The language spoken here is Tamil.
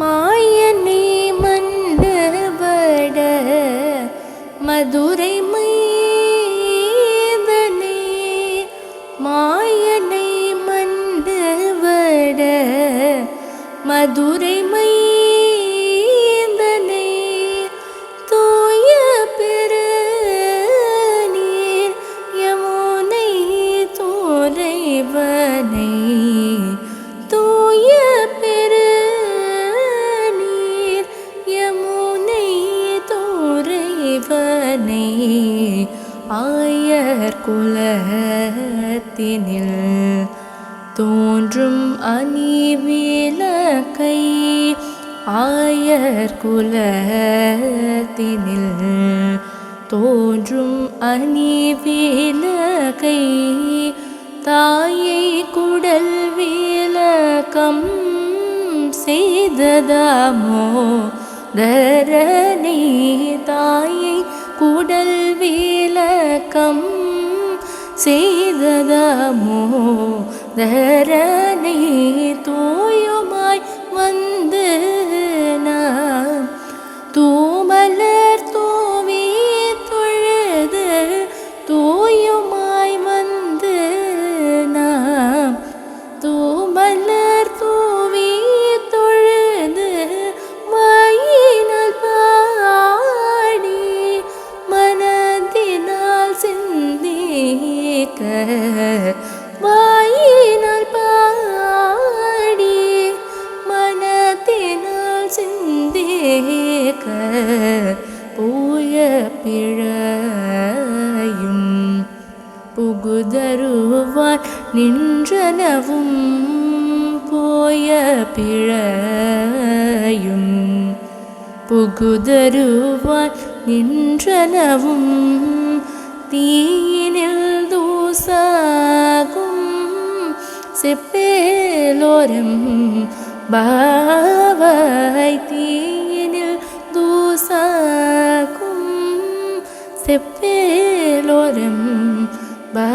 மாயனே மன்னவட மதுரை மைதனே மாயனை மன்னவட மதுரை மை தோரைவனை ஆயர் குலத்தினில் தோன்றும் அணிவிலக்கை ஆயர் குலத்தினில் தோன்றும் அணிவிலக்கை தாயை குடல் விளக்கம் செய்ததாமோ தரணி தாயை குடல் விளக்கம் செய்ததாமோ தர വായിനാൽ പാടി മനത്തിനാൽ ചിന്തേക്ക പൂയ പിഴയും. പുകുതരുവാൻ നിഞ്ചനവും പോയ പിഴയും. പുകുതരുവാൻ നിഞ്ചനവും തീയിനിൽ മൂസാകും സെപ്പേലോരം ബാവായി തീയനിൽ ദൂസാകും സെപ്പേലോരം ബാ